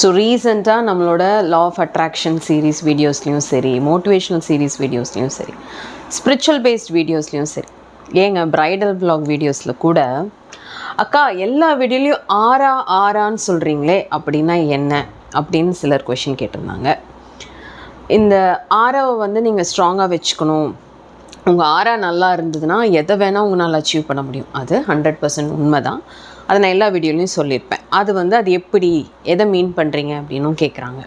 So ரீசெண்டாக நம்மளோட law of attraction series வீடியோஸ்லேயும் சரி மோட்டிவேஷ்னல் சீரீஸ் வீடியோஸ்லேயும் சரி ஸ்பிரிச்சுவல் பேஸ்ட் வீடியோஸ்லேயும் சரி ஏங்க ப்ரைடல் பிளாக் வீடியோஸில் கூட அக்கா எல்லா வீடியோலையும் ஆறா ஆறான்னு சொல்கிறீங்களே அப்படின்னா என்ன? அப்படின்னு சிலர் கொஷின் கேட்டிருந்தாங்க. இந்த ஆறாவை வந்து நீங்கள் ஸ்ட்ராங்காக வச்சுக்கணும். உங்கள் ஆறா நல்லா இருந்ததுன்னா எதை வேணால் உங்களால் அச்சீவ் பண்ண முடியும். அது ஹண்ட்ரட் பர்சன்ட் உண்மை தான் அதை நான் எல்லா வீடியோலையும் சொல்லியிருப்பேன். அது வந்து அது எப்படி எதை மீன் பண்ணுறீங்க அப்படின்னும் கேட்குறாங்க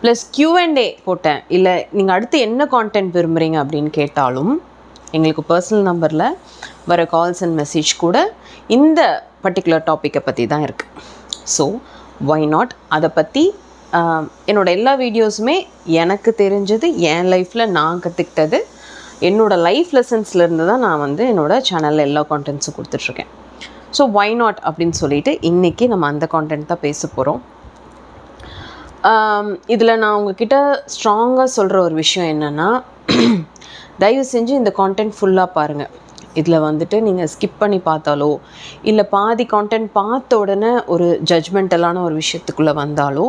ப்ளஸ் கியூஎன்டே போட்டேன். இல்லை நீங்கள் அடுத்து என்ன கான்டென்ட் விரும்புகிறீங்க அப்படின்னு கேட்டாலும் எங்களுக்கு பர்சனல் நம்பரில் வர கால்ஸ் அண்ட் மெசேஜ் கூட இந்த பர்டிகுலர் டாப்பிக்கை பற்றி தான் இருக்குது ஸோ ஒய் நாட் அதை பற்றி என்னோடய எல்லா வீடியோஸுமே எனக்கு தெரிஞ்சது என் லைஃப்பில் நான் கற்றுக்கிட்டது என்னோடய லைஃப் லெசன்ஸ்லேருந்து தான் நான் வந்து என்னோடய சேனலில் எல்லா கான்டென்ட்ஸும் கொடுத்துட்ருக்கேன் ஸோ ஒய் நாட் அப்படின்னு சொல்லிட்டு இன்றைக்கி நம்ம அந்த கான்டென்ட் தான் பேச போகிறோம் இதில் நான் உங்ககிட்ட ஸ்ட்ராங்காக சொல்கிற ஒரு விஷயம் என்னென்னா தயவு செஞ்சு இந்த கான்டென்ட் ஃபுல்லாக பாருங்கள் இதில் வந்துட்டு நீங்கள் ஸ்கிப் பண்ணி பார்த்தாலோ இல்லை பாதி கான்டென்ட் பார்த்த உடனே ஒரு ஜட்ஜ்மெண்டலான ஒரு விஷயத்துக்குள்ளே வந்தாலோ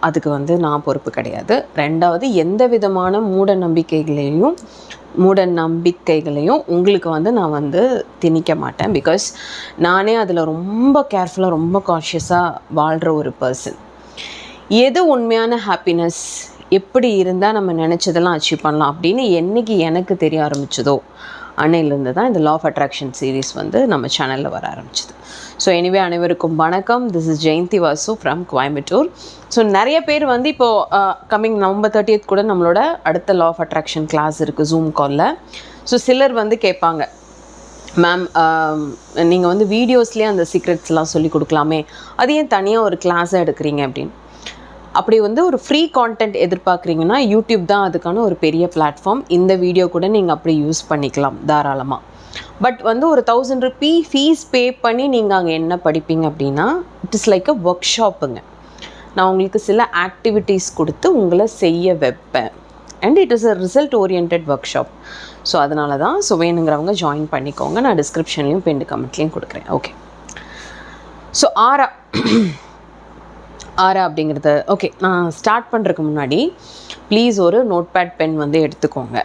அதுக்கு வந்து நான் பொறுப்பு கிடையாது. ரெண்டாவது எந்த விதமான மூட நம்பிக்கைகளையும் மூட நம்பிக்கைகளையும் உங்களுக்கு வந்து நான் வந்து திணிக்க மாட்டேன். பிகாஸ் நானே அதில் ரொம்ப கேர்ஃபுல்லாக ரொம்ப கான்ஷியஸாக வாழ்கிற ஒரு பர்சன் எது உண்மையான ஹாப்பினஸ் எப்படி இருந்தால் நம்ம நினச்சதெல்லாம் அச்சீவ் பண்ணலாம் அப்படின்னு என்றைக்கு எனக்கு தெரிய ஆரம்பிச்சதோ அன்னையிலேருந்து தான் இந்த லா ஆஃப் அட்ராக்ஷன் சீரீஸ் வந்து நம்ம சேனலில் வர ஆரம்பிச்சது. ஸோ எனிவே அனைவருக்கும் வணக்கம். This is Jayanthi Vasu from Coimbatore so நிறைய பேர் வந்து இப்போது கம்மிங் நவம்பர் தேர்ட்டியத் கூட நம்மளோட அடுத்த லா ஆஃப் அட்ராக்ஷன் கிளாஸ் இருக்குது ஜூம் காலில் ஸோ சிலர் வந்து கேட்பாங்க மேம் நீங்கள் வந்து வீடியோஸ்லேயே அந்த சீக்ரெட்ஸ்லாம் சொல்லி கொடுக்கலாமே. அது ஏன் தனியாக ஒரு கிளாஸாக எடுக்கிறீங்க? அப்படின்னு. அப்படி வந்து ஒரு ஃப்ரீ கான்டென்ட் எதிர்பார்க்குறீங்கன்னா யூடியூப் தான் அதுக்கான ஒரு பெரிய பிளாட்ஃபார்ம் இந்த வீடியோ கூட நீங்கள் அப்படி யூஸ் பண்ணிக்கலாம் தாராளமாக பட் வந்து ஒரு தௌசண்ட் ருபி ஃபீஸ் பே பண்ணி நீங்கள் அங்கே என்ன படிப்பீங்க அப்படின்னா இட் இஸ் லைக் அ ஒர்க் ஷாப்புங்க நான் உங்களுக்கு சில ஆக்டிவிட்டீஸ் கொடுத்து உங்களை செய்ய வைப்பேன். And it is a result orient workshop so அதனால தான் ஸோ வேணுங்கிறவங்க ஜாயின் பண்ணிக்கோங்க. நான் டிஸ்கிரிப்ஷன்லேயும் பெண்டு கமெண்ட்லேயும் கொடுக்குறேன். ஓகே ஸோ ஆறா ஆரா அப்படிங்கிறத ஓகே நான் ஸ்டார்ட் பண்ணுறதுக்கு முன்னாடி ப்ளீஸ் ஒரு நோட்பேட் பென் வந்து எடுத்துக்கோங்க.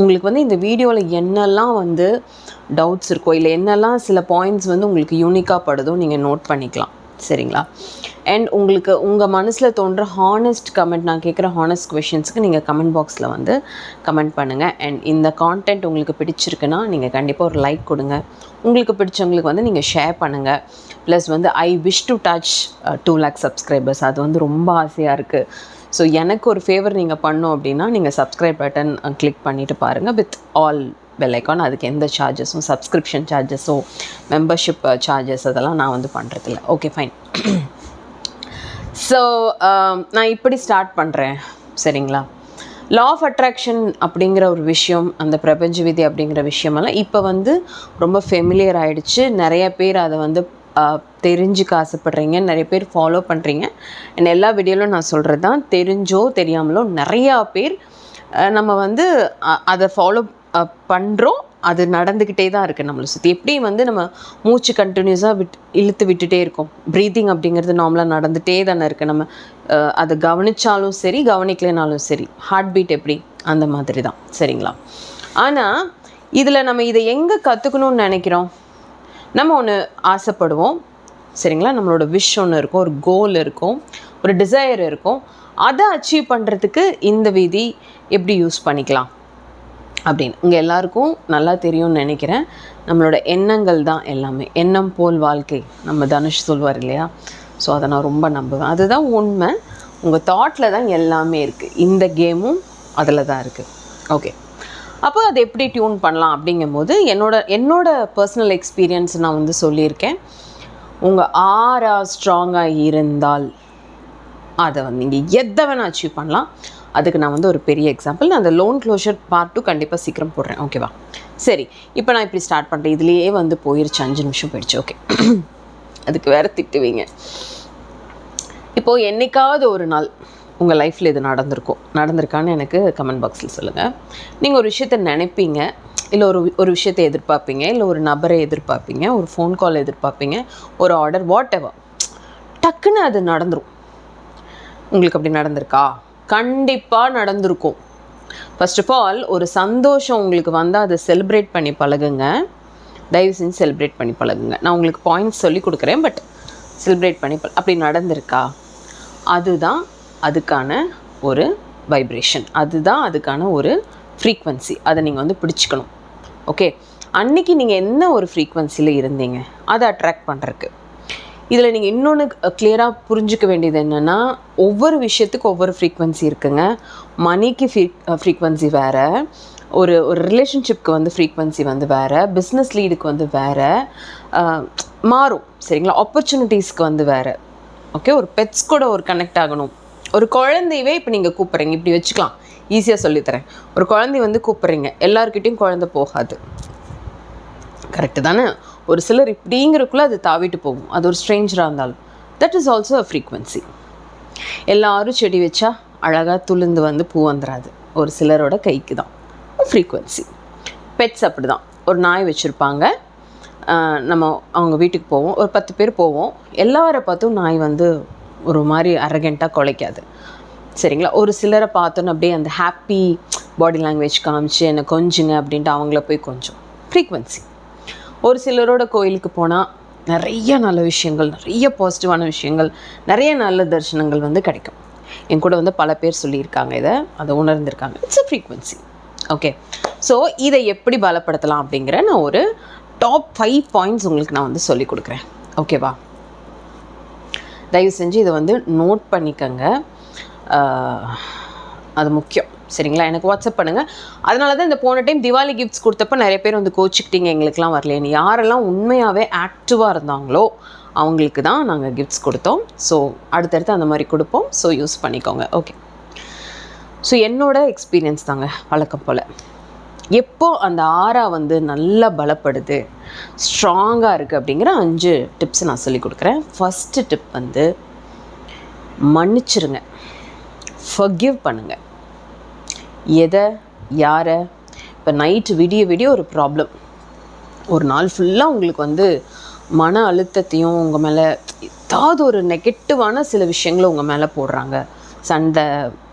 உங்களுக்கு வந்து இந்த வீடியோவில் என்னெல்லாம் வந்து டவுட்ஸ் இருக்கோ இல்லை என்னெல்லாம் சில பாயிண்ட்ஸ் வந்து உங்களுக்கு யூனிக்காக படுதோ நீங்கள் நோட் பண்ணிக்கலாம். சரிங்களா? அண்ட் உங்களுக்கு உங்கள் மனசில் தோன்ற ஹானஸ்ட் கமெண்ட் நான் கேட்குற ஹானஸ்ட் கொஷின்ஸ்க்கு நீங்கள் கமெண்ட் பாக்ஸில் வந்து கமெண்ட் பண்ணுங்கள் அண்ட் இந்த கான்டென்ட் உங்களுக்கு பிடிச்சிருக்குன்னா நீங்கள் கண்டிப்பாக ஒரு லைக் கொடுங்க. உங்களுக்கு பிடிச்சவங்களுக்கு வந்து நீங்கள் ஷேர் பண்ணுங்கள் ப்ளஸ் வந்து I wish to touch two lakh subscribers அது வந்து ரொம்ப ஆசையாக இருக்குது ஸோ எனக்கு ஒரு ஃபேவர் நீங்கள் பண்ணோம் அப்படின்னா நீங்கள் சப்ஸ்கிரைப் பட்டன் கிளிக் பண்ணிவிட்டு பாருங்கள் வித் ஆல் பெல் ஐக்கான் அதுக்கு எந்த சார்ஜஸும் சப்ஸ்கிரிப்ஷன் சார்ஜஸோ மெம்பர்ஷிப் சார்ஜஸ் அதெல்லாம் நான் வந்து பண்ணுறதில்ல ஓகே ஃபைன் ஸோ um, நான் இப்படி ஸ்டார்ட் பண்ணுறேன் சரிங்களா? லா ஆஃப் அட்ராக்ஷன் அப்படிங்கிற ஒரு விஷயம் அந்த பிரபஞ்ச விதி அப்படிங்கிற விஷயமெல்லாம் இப்போ வந்து ரொம்ப ஃபெமிலியர் ஆகிடுச்சு நிறைய பேர் அதை வந்து தெரிஞ்சுக்க ஆசைப்படுறீங்க. நிறைய பேர் ஃபாலோ பண்ணுறீங்க என் எல்லா வீடியோவிலும் நான் சொல்கிறது தான் தெரிஞ்சோ தெரியாமலோ நிறையா பேர் நம்ம வந்து அதை ஃபாலோ பண்ணுறோம் அது நடந்துக்கிட்டே தான் இருக்குது நம்மளை சுற்றி எப்படி வந்து நம்ம மூச்சு கண்டினியூஸாக விட் இழுத்து விட்டுட்டே இருக்கோம். ப்ரீத்திங் அப்படிங்கிறது நார்மலாக நடந்துகிட்டே தானே இருக்குது நம்ம அதை கவனித்தாலும் சரி கவனிக்கலைனாலும் சரி ஹார்ட் பீட் எப்படி? அந்த மாதிரி தான். சரிங்களா? ஆனால் இதில் நம்ம இதை எங்கே கற்றுக்கணும்னு நினைக்கிறோம்? நம்ம ஒன்று ஆசைப்படுவோம். சரிங்களா? நம்மளோட விஷ் ஒன்று இருக்கும் ஒரு கோல் இருக்கும் ஒரு டிசையர் இருக்கும். அதை அச்சீவ் பண்ணுறதுக்கு இந்த விதி எப்படி யூஸ் பண்ணிக்கலாம்? அப்படின்னு. உங்கள் எல்லாருக்கும் நல்லா தெரியும்னு நினைக்கிறேன். நம்மளோட எண்ணங்கள் தான் எல்லாமே. எண்ணம் போல் வாழ்க்கை நம்ம தனுஷ் சொல்வார் இல்லையா? ஸோ அதை நான் ரொம்ப நம்புவேன். அதுதான் உண்மை. உங்கள் தாட்டில் தான் எல்லாமே இருக்குது இந்த கேமும் அதில் தான் இருக்குது ஓகே அப்போ அதை எப்படி டியூன் பண்ணலாம் அப்படிங்கும்போது என்னோட என்னோட பர்சனல் எக்ஸ்பீரியன்ஸ் நான் வந்து சொல்லியிருக்கேன். உங்கள் ஆறா ஸ்ட்ராங்காக இருந்தால் அதை வந்து நீங்கள் எதை வேணால் அச்சீவ் பண்ணலாம். அதுக்கு நான் வந்து ஒரு பெரிய எக்ஸாம்பிள் நான் அந்த லோன் க்ளோஷர் பார்ட் டூ கண்டிப்பாக சீக்கிரம் போடுறேன். ஓகேவா சரி இப்போ நான் இப்படி ஸ்டார்ட் பண்ணுறேன் இதுலேயே வந்து போயிருச்சு அஞ்சு நிமிஷம் போயிடுச்சு ஓகே அதுக்கு வேற திட்டுவீங்க. இப்போது என்னைக்காவது ஒரு நாள் உங்கள் லைஃப்பில் இது நடந்திருக்கும் நடந்திருக்கான்னு எனக்கு கமெண்ட் பாக்ஸில் சொல்லுங்கள் நீங்கள் ஒரு விஷயத்தை நினைப்பீங்க இல்லை ஒரு ஒரு விஷயத்தை எதிர்பார்ப்பீங்க இல்லை ஒரு நபரை எதிர்பார்ப்பீங்க ஒரு ஃபோன் கால் எதிர்பார்ப்பீங்க ஒரு ஆர்டர் வாட் எவர் டக்குன்னு அது நடந்துடும் உங்களுக்கு அப்படி நடந்திருக்கா? கண்டிப்பாக நடந்திருக்கும். ஃபர்ஸ்ட் ஆஃப் ஆல் ஒரு சந்தோஷம் உங்களுக்கு வந்தால் அதை செலிப்ரேட் பண்ணி பழகுங்க. தயவு செஞ்சு செலிப்ரேட் பண்ணி பழகுங்க. நான் உங்களுக்கு பாயிண்ட்ஸ் சொல்லி கொடுக்குறேன் பட் செலிப்ரேட் பண்ணி பழ- அப்படி நடந்திருக்கா? அதுதான் அதுக்கான ஒரு வைப்ரேஷன் அதுதான் அதுக்கான ஒரு ஃப்ரீக்வன்சி அதை நீங்கள் வந்து பிடிச்சிக்கணும். ஓகே அன்னைக்கு நீங்கள் என்ன ஒரு ஃப்ரீக்வன்சியில் இருந்தீங்க? அதை அட்ராக்ட் பண்ணுறக்கு இதில் நீங்கள் இன்னொன்று கிளியராக புரிஞ்சுக்க வேண்டியது என்னென்னா ஒவ்வொரு விஷயத்துக்கும் ஒவ்வொரு ஃப்ரீக்வன்சி இருக்குங்க. மணிக்கு ஃப்ரீ ஃப்ரீக்வன்சி வேறு. ஒரு ஒரு ரிலேஷன்ஷிப்க்கு வந்து ஃப்ரீக்வன்சி வந்து வேறு. பிஸ்னஸ் லீடுக்கு வந்து வேறு. மாறும் சரிங்களா? ஆப்பர்ச்சுனிட்டிஸ்க்கு வந்து வேறு. ஓகே ஒரு பெட்ஸ் கூட ஒரு கனெக்ட் ஆகணும். ஒரு குழந்தையவே இப்போ நீங்கள் கூப்பிட்றீங்க. இப்படி வச்சுக்கலாம். ஈஸியாக சொல்லித்தரேன். ஒரு குழந்தை வந்து கூப்பிட்றீங்க. எல்லாருக்கிட்டேயும் குழந்தை போகாது. கரெக்டு தானே? ஒரு சிலர் இப்படிங்கிறக்குள்ளே அது தாவிட்டு போகும். அது ஒரு ஸ்ட்ரேஞ்சராக இருந்தாலும். That is also a frequency எல்லாரும் செடி வச்சா அழகாக துளுந்து வந்து பூ வந்துடாது ஒரு சிலரோட கைக்கு தான் ஃப்ரீக்வன்சி பெட்ஸ் அப்படி தான் ஒரு நாய் வச்சுருப்பாங்க. நம்ம அவங்க வீட்டுக்கு போவோம். ஒரு பத்து பேர் போவோம். எல்லாரை பார்த்தும் நாய் வந்து ஒரு மாதிரி அரகண்ட்டாக குலைக்காது. சரிங்களா? ஒரு சிலரை பார்த்தோன்னு அப்படியே அந்த ஹாப்பி பாடி லாங்குவேஜ் காமிச்சு என்னை கொஞ்சுங்க அப்படின்ட்டு அவங்கள போய் கொஞ்சம். ஃப்ரீக்வன்சி ஒரு சிலரோட கோயிலுக்கு போனால் நிறைய நல்ல விஷயங்கள் நிறைய பாசிட்டிவான விஷயங்கள் நிறைய நல்ல தரிசனங்கள் வந்து கிடைக்கும். என் கூட வந்து பல பேர் சொல்லியிருக்காங்க இதை. அதை உணர்ந்திருக்காங்க. It's a frequency okay so இதை எப்படி பலப்படுத்தலாம் அப்படிங்கிற நான் ஒரு டாப் ஃபைவ் பாயிண்ட்ஸ் உங்களுக்கு நான் வந்து சொல்லி கொடுக்குறேன். ஓகேவா தயவு செஞ்சு இதை வந்து நோட் பண்ணிக்கங்க. அது முக்கியம். சரிங்களா? எனக்கு வாட்ஸ்அப் பண்ணுங்கள் அதனால தான் இந்த போன டைம் திவாலி கிஃப்ட்ஸ் கொடுத்தப்ப நிறைய பேர் வந்து கோச்சிக்கிட்டீங்க. எங்களுக்குலாம் வரலேன்னு யாரெல்லாம் உண்மையாகவே ஆக்டிவாக இருந்தாங்களோ அவங்களுக்கு தான் நாங்கள் கிஃப்ட்ஸ் கொடுத்தோம். ஸோ அடுத்தடுத்து அந்த மாதிரி கொடுப்போம். ஸோ யூஸ் பண்ணிக்கோங்க. ஓகே ஸோ என்னோட எக்ஸ்பீரியன்ஸ் தாங்க. வழக்கம் போல். எப்போ அந்த ஆறா வந்து நல்லா பலப்படுது ஸ்ட்ராங்காக இருக்குது அப்படிங்கிற அஞ்சு டிப்ஸ் நான் சொல்லி கொடுக்குறேன். ஃபஸ்ட்டு டிப் வந்து மன்னிச்சிருங்க. ஃபர்கிவ் பண்ணுங்கள் எதை யாரை? இப்போ நைட்டு விடிய விடிய ஒரு ப்ராப்ளம் ஒரு நாள் ஃபுல்லாக உங்களுக்கு வந்து மன அழுத்தத்தையும் உங்கள் மேலே ஏதாவது ஒரு நெகட்டிவான சில விஷயங்களை உங்கள் மேலே போடுறாங்க. சண்டை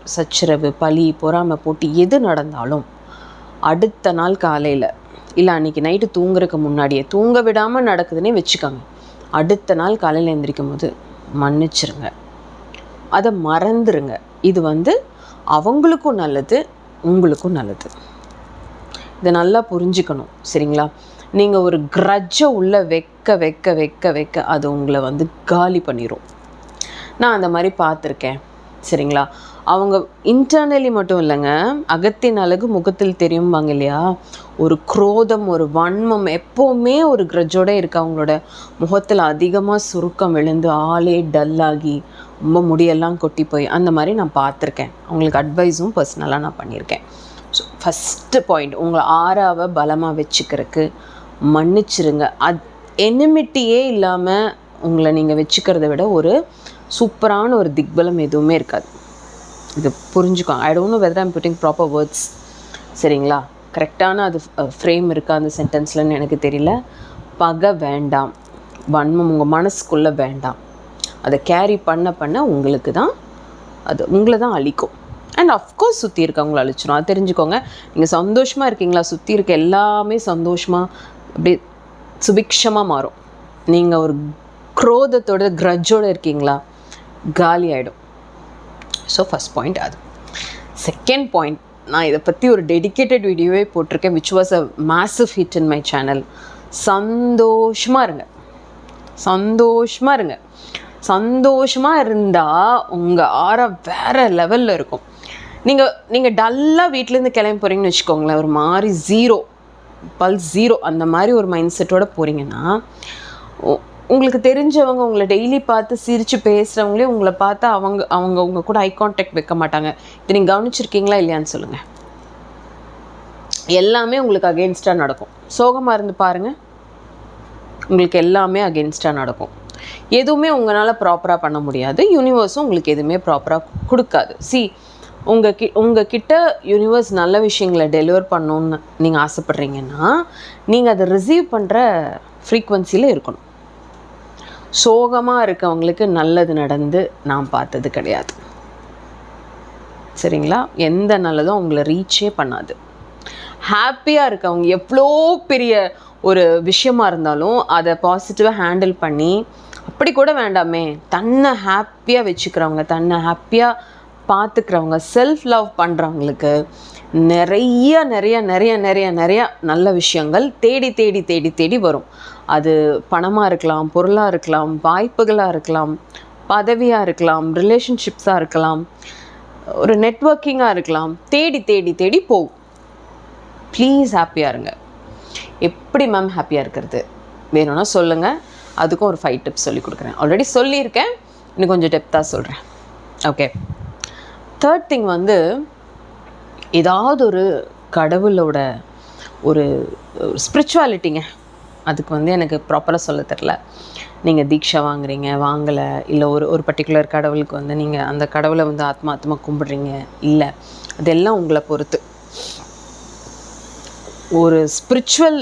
சச்சரவு பழி பொறாமை போட்டு எது நடந்தாலும் அடுத்த நாள் காலையில் இல்லை அன்றைக்கி நைட்டு தூங்குறதுக்கு முன்னாடியே தூங்க விடாமல் நடக்குதுன்னே வச்சுக்கோங்க. அடுத்த நாள் காலையில் எந்திரிக்கும் போது மன்னிச்சிருங்க. அதை மறந்துருங்க. இது வந்து அவங்களுக்கும் நல்லது உங்களுக்கும் நல்லது. இதை நல்லா புரிஞ்சுக்கணும் சரிங்களா? நீங்கள் ஒரு கிரட்ஜை உள்ள வைக்க வைக்க வைக்க வைக்க அது உங்களை வந்து காலி பண்ணிடும் நான் அந்த மாதிரி பார்த்துருக்கேன் சரிங்களா? அவங்க இன்டர்னலி மட்டும் இல்லைங்க அகத்தின் அழகு முகத்தில் தெரியும்பாங்க இல்லையா? ஒரு குரோதம் ஒரு வன்மம் எப்போவுமே ஒரு கிரட்ஜோட இருக்கு. அவங்களோட முகத்தில் அதிகமாக சுருக்கம் விழுந்து ஆளே டல்லாகி ரொம்ப முடியெல்லாம் கொட்டி போய் அந்த மாதிரி நான் பார்த்துருக்கேன். அவங்களுக்கு அட்வைஸும் பர்சனலாக நான் பண்ணியிருக்கேன். ஸோ ஃபஸ்ட்டு பாயிண்ட் உங்களை ஆறாவை பலமாக வச்சுக்கிறதுக்கு மன்னிச்சிருங்க. அது எனிமிட்டியே இல்லாமல் உங்களை நீங்கள் வச்சுக்கிறத விட ஒரு சூப்பரான ஒரு திக்பலம் எதுவுமே இருக்காது. இது புரிஞ்சுக்கோ I don't know whether I'm putting proper words சரிங்களா? கரெக்டான அது ஃப்ரேம் இருக்கா அந்த சென்டென்ஸ்லன்னு எனக்கு தெரியல. பகை வேண்டாம். வன்மம் உங்கள் மனசுக்குள்ளே வேண்டாம். அதை கேரி பண்ண பண்ண உங்களுக்கு தான் அது உங்களை தான் அழிக்கும். அண்ட் அஃப்கோர்ஸ் சுற்றி இருக்கவங்கள அழிச்சிடும் அது தெரிஞ்சுக்கோங்க. நீங்கள் சந்தோஷமாக இருக்கீங்களா? சுற்றி இருக்க எல்லாமே சந்தோஷமாக அப்படியே சுபிக்ஷமாக மாறும். நீங்கள் ஒரு குரோதத்தோட கிரட்ஜோடு இருக்கீங்களா? காலி ஆகிடும் ஸோ ஃபஸ்ட் பாயிண்ட் அது. செகண்ட் பாயிண்ட் நான் இதை பற்றி ஒரு டெடிகேட்டட் வீடியோவே போட்டிருக்கேன் which was a massive hit in my channel சந்தோஷமாக இருங்க. சந்தோஷமாக இருங்க. சந்தோஷமாக இருந்தால் உங்கள் ஆற வேறு லெவலில் இருக்கும். நீங்கள் நீங்கள் டல்லாக வீட்டிலேருந்து கிளம்பி போகிறீங்கன்னு வச்சுக்கோங்களேன் ஒரு மாதிரி ஜீரோ பல்ஸ் ஜீரோ அந்த மாதிரி ஒரு மைண்ட் செட்டோட போகிறீங்கன்னா உங்களுக்கு தெரிஞ்சவங்க உங்களை டெய்லி பார்த்து சிரித்து பேசுகிறவங்களே உங்களை பார்த்து அவங்க அவங்க உங்க கூட ஐ கான்டாக்ட் வைக்க மாட்டாங்க. இது நீங்கள் கவனிச்சிருக்கீங்களா இல்லையான்னு சொல்லுங்கள் எல்லாமே உங்களுக்கு அகெயின்ஸ்டாக நடக்கும். சோகமாக இருந்து பாருங்கள் உங்களுக்கு எல்லாமே அகெயின்ஸ்டாக நடக்கும். எதுவுமே உங்களால் ப்ராப்பராக பண்ண முடியாது. யூனிவர்ஸும் உங்களுக்கு எதுவுமே ப்ராப்பராக கொடுக்காது. சி உங்கள் கி உங்கள் கிட்ட யூனிவர்ஸ் நல்ல விஷயங்களை டெலிவர் பண்ணணுன்னு நீங்கள் ஆசைப்பட்றீங்கன்னா நீங்கள் அதை ரிசீவ் பண்ணுற ஃப்ரீக்வன்சியில் இருக்கணும். சோகமாக இருக்கவங்களுக்கு நல்லது நடந்து நான் பார்த்தது கிடையாது. சரிங்களா? எந்த நல்லதும் அவங்கள ரீச்சே பண்ணாது. ஹாப்பியாக இருக்கவங்க எவ்வளோ பெரிய ஒரு விஷயமா இருந்தாலும் அதை பாசிட்டிவாக ஹேண்டில் பண்ணி அப்படி கூட வேண்டாமே. தன்னை ஹாப்பியாக வச்சுக்கிறவங்க தன்னை ஹாப்பியாக பார்த்துக்கிறவங்க செல்ஃப் லவ் பண்ணுறவங்களுக்கு நிறைய நிறைய நிறைய நிறைய நிறைய நல்ல விஷயங்கள் தேடி தேடி தேடி தேடி வரும். அது பணமாக இருக்கலாம் பொருளாக இருக்கலாம் வாய்ப்புகளாக இருக்கலாம் பதவியாக இருக்கலாம் ரிலேஷன்ஷிப்ஸாக இருக்கலாம் ஒரு நெட்வொர்க்கிங்காக இருக்கலாம் தேடி தேடி தேடி போகும். ப்ளீஸ் ஹாப்பியாக இருங்க. எப்படி மேம் ஹாப்பியாக இருக்கிறது? வேணும்னா சொல்லுங்கள் அதுக்கும் ஒரு ஃபைவ் டிப்ஸ் சொல்லி கொடுக்குறேன். ஆல்ரெடி சொல்லியிருக்கேன். இன்னும் கொஞ்சம் டெப்த்தாக சொல்கிறேன் ஓகே தேர்ட் திங் வந்து ஏதாவது ஒரு கடவுளோட ஒரு ஸ்பிரிச்சுவாலிட்டிங்க அதுக்கு வந்து எனக்கு ப்ராப்பராக சொல்ல தெரில நீங்கள் தீட்சை வாங்குறீங்க வாங்கலை இல்லை ஒரு ஒரு பர்டிகுலர் கடவுளுக்கு வந்து நீங்கள் அந்த கடவுளை வந்து ஆத்மா ஆத்மா கும்பிட்றீங்க இல்லை. அதெல்லாம் உங்களை பொறுத்து. ஒரு ஸ்பிரிச்சுவல்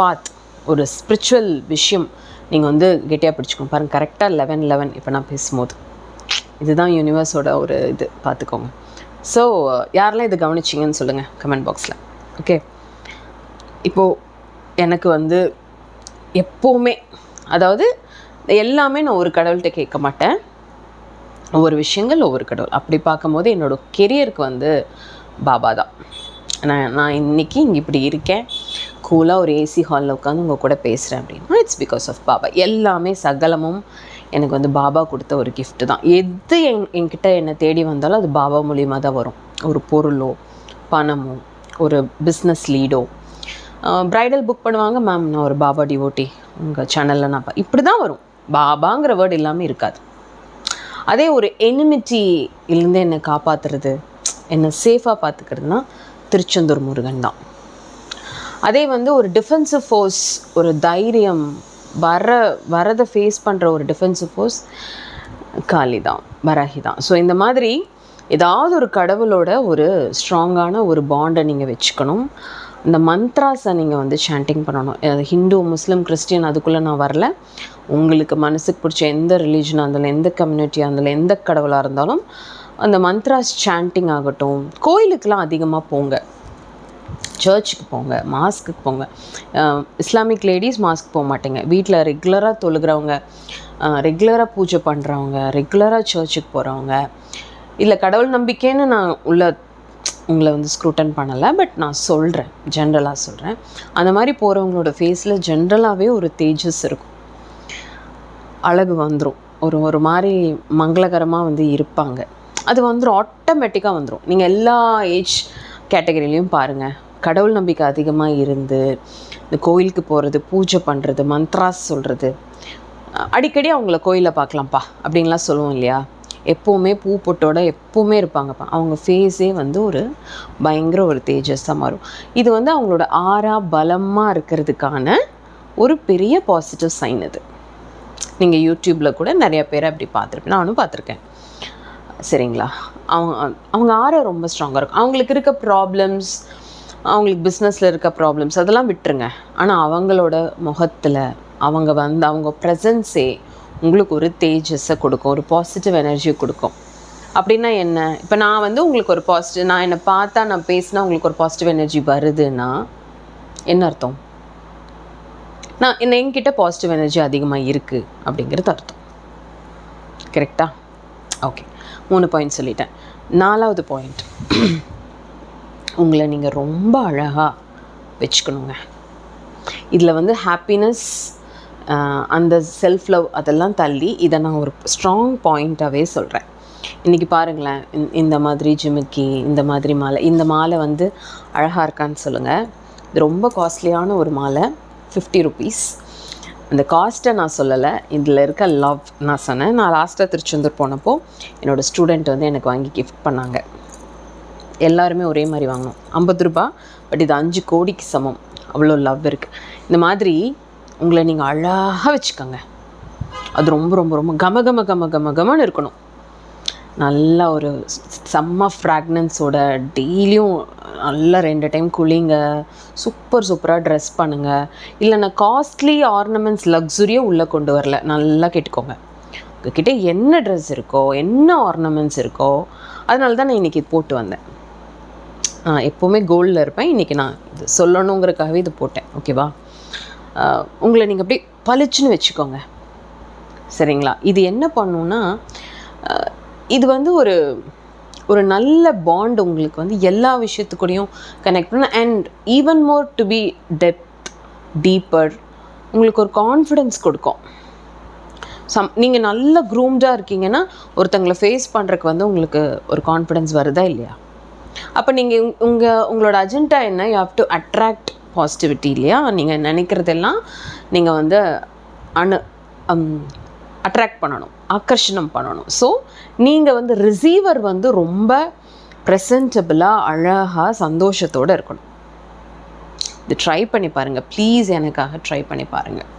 பாத் ஒரு ஸ்பிரிச்சுவல் விஷயம் நீங்கள் வந்து கெட்டியாக பிடிச்சிக்கோங்க. பாருங்கள் கரெக்டாக லெவன் லெவன் இப்போ நான் பேசும்போது. இதுதான் யூனிவர்ஸோட ஒரு இது பார்த்துக்கோங்க ஸோ யாரெல்லாம் இது கவனிச்சிங்கன்னு சொல்லுங்கள் கமெண்ட் பாக்ஸில் ஓகே இப்போது எனக்கு வந்து எப்போவுமே அதாவது எல்லாமே நான் ஒரு கடவுள்கிட்ட கேட்க மாட்டேன். ஒவ்வொரு விஷயங்கள் ஒவ்வொரு கடவுள். அப்படி பார்க்கும்போது என்னோடய கெரியருக்கு வந்து பாபா தான். நான் நான் இன்றைக்கி இங்கே இப்படி இருக்கேன். கூலாக ஒரு ஏசி ஹாலில் உட்காந்து உங்கள் கூட பேசுகிறேன் அப்படின்னா இட்ஸ் பிகாஸ் ஆஃப் பாபா. எல்லாமே சகலமும் எனக்கு வந்து பாபா கொடுத்த ஒரு கிஃப்ட்டு தான். எது என் என்கிட்ட என்னை தேடி வந்தாலும் அது பாபா மூலியமாக தான் வரும். ஒரு பொருளோ பணமோ ஒரு பிஸ்னஸ் லீடோ ப்ரைடல் புக் பண்ணுவாங்க மேம் நான் ஒரு பாபா டிவோட்டி உங்கள் சேனலில் நான் பா- இப்படி தான் வரும். பாபாங்கிற வேர்டு இல்லாமல் இருக்காது. அதே ஒரு எனிமிட்டியிலேருந்து என்னை காப்பாற்றுறது என்னை சேஃபாக பார்த்துக்கிறதுனா திருச்செந்தூர் முருகன் தான். அதே வந்து ஒரு டிஃபென்சிவ் ஃபோர்ஸ் ஒரு தைரியம் வர வரதை ஃபேஸ் பண்ணுற ஒரு டிஃபென்சிவ் ஃபோர்ஸ் காளி தான் வராகி தான் ஸோ இந்த மாதிரி ஏதாவது ஒரு கடவுளோட ஒரு ஸ்ட்ராங்கான ஒரு பாண்டை நீங்கள் வச்சுக்கணும். இந்த மந்த்ராஸை நீங்கள் வந்து சாண்டிங் பண்ணணும். ஹிந்து முஸ்லீம் கிறிஸ்டின் அதுக்குள்ளே நான் வரல. உங்களுக்கு மனசுக்கு பிடிச்ச எந்த ரிலீஜனாக இருந்தாலும் எந்த கம்யூனிட்டியாக இருந்தாலும் எந்த கடவுளாக இருந்தாலும் அந்த மந்த்ராஸ் சாண்டிங் ஆகட்டும். கோயிலுக்கெலாம் அதிகமாக போங்க. சர்ச்சுக்கு போங்க மாஸ்க்குக்கு போங்க. இஸ்லாமிக் லேடிஸ் மாஸ்க் போக மாட்டேங்க. வீட்டில் ரெகுலராக தொழுகிறவங்க ரெகுலராக பூஜை பண்ணுறவங்க ரெகுலராக சர்ச்சுக்கு போகிறவங்க இல்லை கடவுள் நம்பிக்கைன்னு நான் உள்ள உங்களை வந்து ஸ்க்ரூட்டன் பண்ணலை பட் நான் சொல்கிறேன் ஜென்ரலாக சொல்கிறேன் அந்த மாதிரி போகிறவங்களோட ஃபேஸில் ஜென்ரலாகவே ஒரு தேஜஸ் இருக்கும். அழகு வந்துடும் ஒரு ஒரு மாதிரி மங்களகரமாக வந்து இருப்பாங்க. அது வந்துடும் ஆட்டோமேட்டிக்காக வந்துடும் நீங்கள் எல்லா ஏஜ் கேட்டகரியிலையும் பாருங்கள் கடவுள் நம்பிக்கை அதிகமாக இருந்து இந்த கோயிலுக்கு போகிறது பூஜை பண்ணுறது மந்த்ராஸ் சொல்கிறது அடிக்கடி அவங்கள கோயிலில் பார்க்கலாம்ப்பா அப்படின்லாம் சொல்லுவோம் இல்லையா? எப்போவுமே பூ பொட்டோட எப்போவுமே இருப்பாங்கப்பா. அவங்க ஃபேஸே வந்து ஒரு பயங்கர ஒரு தேஜஸாக மாறும். இது வந்து அவங்களோட ஆறா பலமாக இருக்கிறதுக்கான ஒரு பெரிய பாசிட்டிவ் சைன் இது நீங்கள் யூடியூப்பில் கூட நிறைய பேரை அப்படி பார்த்துருப்பேன் நானும் பார்த்துருக்கேன். சரிங்களா? அவங்க அவங்க ஆற ரொம்ப ஸ்ட்ராங்காக இருக்கும். அவங்களுக்கு இருக்க ப்ராப்ளம்ஸ் அவங்களுக்கு பிஸ்னஸில் இருக்க ப்ராப்ளம்ஸ் அதெல்லாம் விட்டுருங்க. ஆனால் அவங்களோட முகத்தில் அவங்க வந்து அவங்க ப்ரெசன்ஸே உங்களுக்கு ஒரு தேஜஸை கொடுக்கும் ஒரு பாசிட்டிவ் எனர்ஜியை கொடுக்கும். அப்படின்னா என்ன? இப்போ நான் வந்து உங்களுக்கு ஒரு பாசிட்டிவ் நான் என்னை பார்த்தா நான் பேசினா உங்களுக்கு ஒரு பாசிட்டிவ் எனர்ஜி வருதுன்னா என்ன அர்த்தம்? நான் என்ன என்கிட்ட பாசிட்டிவ் எனர்ஜி அதிகமாக இருக்குது அப்படிங்கிறது அர்த்தம். கரெக்டா ஓகே மூணு பாயிண்ட் சொல்லிட்டேன். நாலாவது பாயிண்ட் உங்களை நீங்கள் ரொம்ப அழகாக வச்சுக்கணுங்க. இதில் வந்து ஹாப்பினஸ் அந்த செல்ஃப் லவ் அதெல்லாம் தள்ளி இதை நான் ஒரு ஸ்ட்ராங் பாயிண்ட்டாகவே சொல்கிறேன் இன்றைக்கி பாருங்களேன் இந்த- இந்த மாதிரி ஜிமிக்கி இந்த மாதிரி மாலை இந்த மாலை வந்து அழகாக இருக்கான்னு சொல்லுங்கள் இது ரொம்ப காஸ்ட்லியான ஒரு மாலை ஃபிஃப்டி ருபீஸ் அந்த காஸ்ட்டை நான் சொல்லலை இதில் இருக்க லவ் நான் சொன்னேன். நான் லாஸ்ட்டாக திருச்செந்தூர் போனப்போ என்னோடய ஸ்டூடெண்ட் வந்து எனக்கு வாங்கி கிஃப்ட் பண்ணாங்க. எல்லாருமே ஒரே மாதிரி வாங்கணும். ஐம்பது ரூபா பட் இது அஞ்சு கோடிக்கு சமம். அவ்வளோ லவ் இருக்குது இந்த மாதிரி உங்களை நீங்கள் அழகாக வச்சுக்கோங்க. அது ரொம்ப ரொம்ப ரொம்ப கம கம கம கம கமன்னு இருக்கணும். நல்ல ஒரு செம்ம ஃப்ராக்னன்ஸோட டெய்லியும் நல்லா ரெண்டு டைம் குளிங்க. சூப்பர் சூப்பராக ட்ரெஸ் பண்ணுங்கள் இல்லை நான் காஸ்ட்லி ஆர்னமெண்ட்ஸ் லக்ஸுரியாக உள்ளே கொண்டு வரல. நல்லா கேட்டுக்கோங்க. உங்ககிட்ட என்ன ட்ரெஸ் இருக்கோ என்ன ஆர்னமெண்ட்ஸ் இருக்கோ அதனால தான் நான் இன்றைக்கி போட்டு வந்தேன். எப்போவுமே கோல்டில் இருப்பேன். இன்றைக்கி நான் இது சொல்லணுங்கிறதுக்காகவே இது போட்டேன். ஓகேவா உங்களை நீங்கள் அப்படியே பளிச்சுன்னு வச்சுக்கோங்க. சரிங்களா? இது என்ன பண்ணுன்னா இது வந்து ஒரு ஒரு நல்ல பாண்ட் உங்களுக்கு வந்து எல்லா விஷயத்துக்கூடையும் கனெக்ட் பண்ண and even more to be depth deeper உங்களுக்கு ஒரு கான்ஃபிடென்ஸ் கொடுக்கும். சம் நீங்கள் நல்ல க்ரூம்டாக இருக்கீங்கன்னா ஒருத்தங்களை ஃபேஸ் பண்ணுறக்கு வந்து உங்களுக்கு ஒரு கான்ஃபிடென்ஸ் வருதா இல்லையா? அப்போ நீங்கள் உங்கள் உங்களோட அஜெண்டா என்ன? You have to attract positivity இல்லையா? நீங்கள் நினைக்கிறதெல்லாம் நீங்கள் வந்து அனு அட்ராக்ட் பண்ணணும். ஆக்கர்ஷணம் பண்ணணும். ஸோ நீங்கள் வந்து ரிசீவர் வந்து ரொம்ப ப்ரெசன்டபுளாக அழகாக சந்தோஷத்தோடு இருக்கணும். இது ட்ரை பண்ணி பாருங்கள் ப்ளீஸ் எனக்காக ட்ரை பண்ணி பாருங்கள்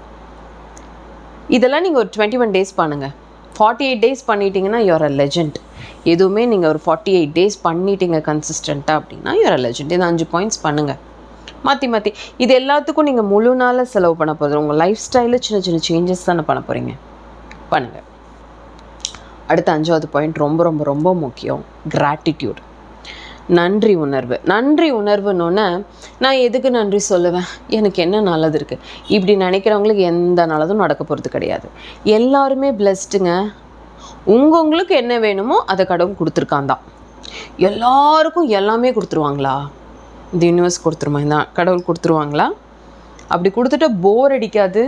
இதெல்லாம் நீங்கள் ஒரு டுவெண்ட்டி ஒன் டேஸ் பண்ணுங்கள் ஃபார்ட்டி எயிட் டேஸ் பண்ணிட்டீங்கன்னா யுவர் அ லெஜெண்ட் எதுவுமே நீங்கள் ஒரு ஃபார்ட்டி எயிட் டேஸ் பண்ணிட்டீங்க கன்சிஸ்டண்ட்டாக அப்படின்னா யுவர் அ லெஜெண்ட் இது அஞ்சு பாயிண்ட்ஸ் பண்ணுங்கள் மாற்றி மாற்றி இது எல்லாத்துக்கும் நீங்கள் முழு நாளில் செலவு பண்ண போகிறது உங்கள் லைஃப் ஸ்டைலில் சின்ன சின்ன சேஞ்சஸ் தானே பண்ண போகிறீங்க பண்ணுங்கள் அடுத்த அஞ்சாவது பாயிண்ட் ரொம்ப ரொம்ப ரொம்ப முக்கியம். கிராட்டிடியூட் நன்றி உணர்வு. நன்றி உணர்வுன்னொன்னே நான் எதுக்கு நன்றி சொல்லுவேன்? எனக்கு என்ன நல்லது இருக்குது இப்படி நினைக்கிறவங்களுக்கு எந்த நல்லதும் நடக்க போகிறது கிடையாது. எல்லாருமே பிளஸ்டுங்க உங்கவுங்களுக்கு என்ன வேணுமோ அதை கடவுள் கொடுத்துருக்கான் தான். எல்லாருக்கும் எல்லாமே கொடுத்துருவாங்களா? இந்த யூனிவர்ஸ் கொடுத்துருமா? இந்த கடவுள் கொடுத்துருவாங்களா? அப்படி கொடுத்துட்டா போர் அடிக்காது.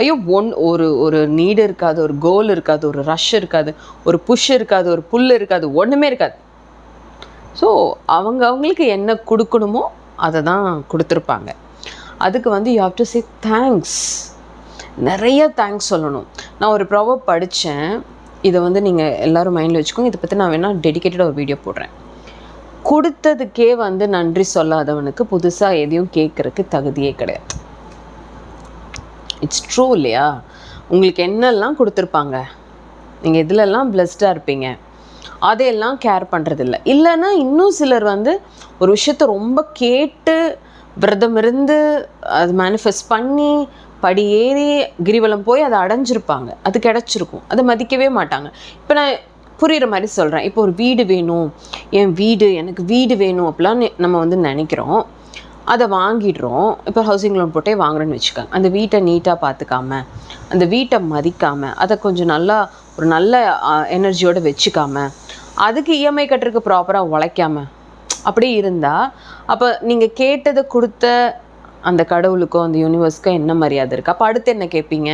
ஐயோ ஒன் ஒரு ஒரு நீடு இருக்காது ஒரு கோல் இருக்காது ஒரு ரஷ் இருக்காது ஒரு புஷ் இருக்காது ஒரு புல் இருக்காது ஒன்றுமே இருக்காது. ஸோ அவங்க அவங்களுக்கு என்ன கொடுக்கணுமோ அதை தான் கொடுத்துருப்பாங்க. அதுக்கு வந்து you have to say thanks நிறைய தேங்க்ஸ் சொல்லணும். நான் ஒரு ப்ராவப் படித்தேன் இதை வந்து நீங்கள் எல்லாரும் மைண்டில் வச்சுக்கோங்க. இதை பற்றி நான் வேணால் டெடிக்கேட்டடாக ஒரு வீடியோ போடுறேன். கொடுத்ததுக்கே வந்து நன்றி சொல்லாதவனுக்கு புதுசாக எதையும் கேட்குறக்கு தகுதியே கிடையாது. இட்ஸ் ட்ரூ இல்லையா? உங்களுக்கு என்னெல்லாம் கொடுத்துருப்பாங்க? நீங்கள் இதிலெல்லாம் பிளஸ்டாக இருப்பீங்க? அதையெல்லாம் கேர் பண்ணுறதில்ல இல்லைன்னா இன்னும் சிலர் வந்து ஒரு விஷயத்த ரொம்ப கேட்டு விரதம் இருந்து அது மேனிஃபெஸ்ட் பண்ணி படி ஏறி கிரிவலம் போய் அதை அடைஞ்சிருப்பாங்க. அது கிடச்சிருக்கும். அதை மதிக்கவே மாட்டாங்க. இப்போ நான் புரிகிற மாதிரி சொல்கிறேன் இப்போ ஒரு வீடு வேணும். என் வீடு எனக்கு வீடு வேணும் அப்படிலாம் நம்ம வந்து நினைக்கிறோம். அதை வாங்கிடுறோம். இப்போ ஹவுசிங் லோன் போட்டே வாங்குறேன்னு வச்சுக்கோங்க. அந்த வீட்டை நீட்டாக பார்த்துக்காம அந்த வீட்டை மதிக்காமல் அதை கொஞ்சம் நல்லா ஒரு நல்ல எனர்ஜியோடு வச்சுக்காம அதுக்கு இஎம்ஐ கட்டுறதுக்கு ப்ராப்பராக உழைக்காம அப்படி இருந்தால் அப்போ நீங்கள் கேட்டதை கொடுத்த அந்த கடவுளுக்கோ அந்த யூனிவர்ஸ்க்கோ என்ன மரியாதை இருக்குது அப்போ அடுத்து என்ன கேட்பீங்க?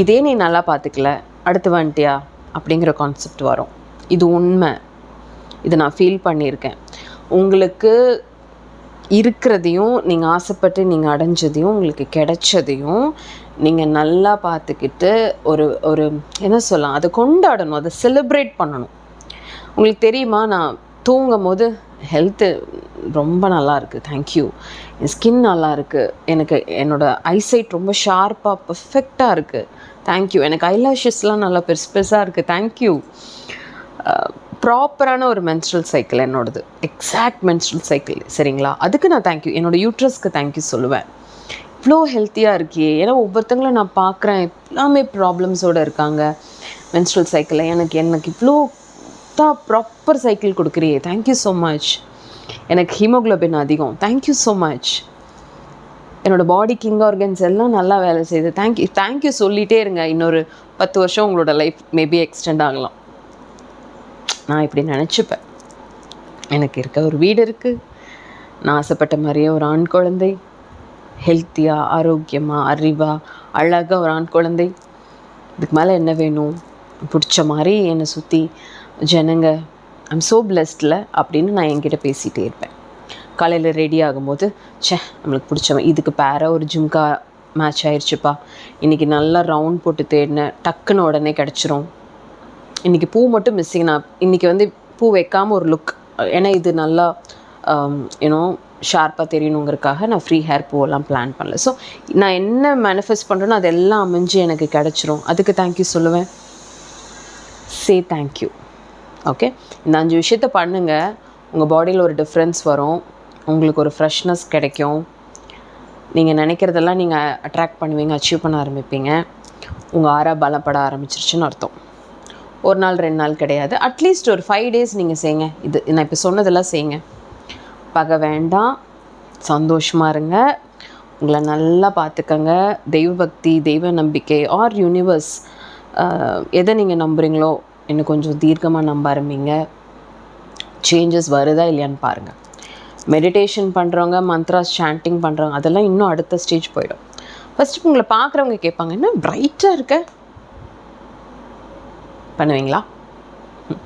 இதே நீ நல்லா பார்த்துக்கல அடுத்து வந்துட்டியா? அப்படிங்கிற கான்செப்ட் வரும். இது உண்மை. இதை நான் ஃபீல் பண்ணியிருக்கேன். உங்களுக்கு இருக்கிறதையும் நீங்கள் ஆசைப்பட்டு நீங்கள் அடைஞ்சதையும் உங்களுக்கு கிடைச்சதையும் நீங்கள் நல்லா பார்த்துக்கிட்டு ஒரு ஒரு என்ன சொல்லலாம் அதை கொண்டாடணும் அதை செலிப்ரேட் பண்ணணும். உங்களுக்கு தெரியுமா நான் தூங்கும் போது ஹெல்த்து ரொம்ப நல்லா இருக்குது தேங்க்யூ என் ஸ்கின் நல்லா இருக்குது எனக்கு என்னோட ஐசைட் ரொம்ப ஷார்ப்பாக பர்ஃபெக்டாக இருக்குது தேங்க்யூ எனக்கு ஐலாஷஸ்லாம் நல்லா பெருசு பெருசாக இருக்குது தேங்க்யூ ப்ராப்பரான ஒரு மென்ஸ்ட்ரல் சைக்கிள் என்னோடது. எக்ஸாக்ட் மென்ஸ்ட்ரல் சைக்கிள் சரிங்களா? அதுக்கு நான் தேங்க்யூ என்னோட யூட்ரஸ்க்கு தேங்க்யூ சொல்லுவேன். இவ்வளோ ஹெல்த்தியாக இருக்கியே. ஏன்னா ஒவ்வொருத்தங்களும் நான் பார்க்குறேன். எல்லாமே ப்ராப்ளம்ஸோடு இருக்காங்க. மென்ஸ்ட்ரல் சைக்கிளில் எனக்கு எனக்கு இவ்வளோ தான் ப்ராப்பர் சைக்கிள் கொடுக்குறியே. தேங்க்யூ ஸோ மச் எனக்கு ஹீமோக்ளோபின் அதிகம். தேங்க்யூ ஸோ மச் என்னோட பாடி கிங் ஆர்கன்ஸ் எல்லாம் நல்லா வேலை செய்யுது. தேங்க்யூ தேங்க்யூ சொல்லிகிட்டே இருங்க. இன்னொரு பத்து வருஷம் உங்களோட லைஃப் மேபி எக்ஸ்டெண்ட் ஆகலாம். நான் இப்படி நினச்சிப்பேன். எனக்கு இருக்க ஒரு வீடு இருக்குது நான் ஆசைப்பட்ட மாதிரியே ஒரு ஆண் குழந்தை. ஹெல்த்தியாக ஆரோக்கியமாக அறிவாக அழகாக ஒரு ஆண் குழந்தை. இதுக்கு மேலே என்ன வேணும்? பிடிச்ச மாதிரி என்னை சுற்றி ஜனங்க. ஐம் ஸோ பிளஸ்டில் அப்படின்னு நான் என்கிட்ட பேசிகிட்டே இருப்பேன். காலையில் ரெடி ஆகும்போது ச்சே நம்மளுக்கு பிடிச்சவன் இதுக்கு பேராக ஒரு ஜிம்கா மேட்ச் ஆயிடுச்சுப்பா இன்றைக்கி நல்லா ரவுண்ட் போட்டு தேடினேன். டக்குன்னு உடனே கிடச்சிரும். இன்றைக்கி பூ மட்டும் மிஸ்ஸிங் நான் இன்றைக்கி வந்து பூ வைக்காமல் ஒரு லுக் ஏன்னா இது நல்லா um, யூனோ ஷார்ப்பாக தெரியணுங்கிறதுக்காக நான் ஃப்ரீ ஹேர் பூவெல்லாம் பிளான் பண்ணல. ஸோ நான் என்ன மேனிஃபெஸ்ட் பண்ணுறேனோ அதெல்லாம் அமைஞ்சு எனக்கு கிடச்சிரும். அதுக்கு தேங்க்யூ சொல்லுவேன். சே தேங்க்யூ ஓகே இந்த அஞ்சு விஷயத்த பண்ணுங்கள் உங்கள் பாடியில் ஒரு டிஃப்ரென்ஸ் வரும். உங்களுக்கு ஒரு ஃப்ரெஷ்னஸ் கிடைக்கும். நீங்கள் நினைக்கிறதெல்லாம் நீங்கள் அட்ராக்ட் பண்ணுவீங்க அச்சீவ் பண்ண ஆரம்பிப்பீங்க. உங்கள் ஆறா பலப்பட ஆரம்பிச்சிருச்சுன்னு அர்த்தம். ஒரு நாள் ரெண்டு நாள் கிடையாது. அட்லீஸ்ட் ஒரு ஃபைவ் டேஸ் நீங்கள் செய்யுங்க இது நான் இப்போ சொன்னதெல்லாம் செய்யுங்க பகை வேண்டாம். சந்தோஷமாக இருங்க. உங்களை நல்லா பார்த்துக்கங்க. தெய்வ பக்தி தெய்வ நம்பிக்கை ஆர் யூனிவர்ஸ் எதை நீங்கள் நம்புகிறீங்களோ இன்னும் கொஞ்சம் தீர்க்கமாக நம்ப ஆரம்பிங்க. சேஞ்சஸ் வருதா இல்லையான்னு பாருங்கள் மெடிடேஷன் பண்ணுறவங்க மந்த்ராஸ் சாண்டிங் பண்ணுறவங்க அதெல்லாம் இன்னும் அடுத்த ஸ்டேஜ் போயிடும். ஃபஸ்ட்டு உங்களை பார்க்குறவங்க கேட்பாங்க என்ன பிரைட்டாக இருக்க? பண்ணுவீங்களா ம்.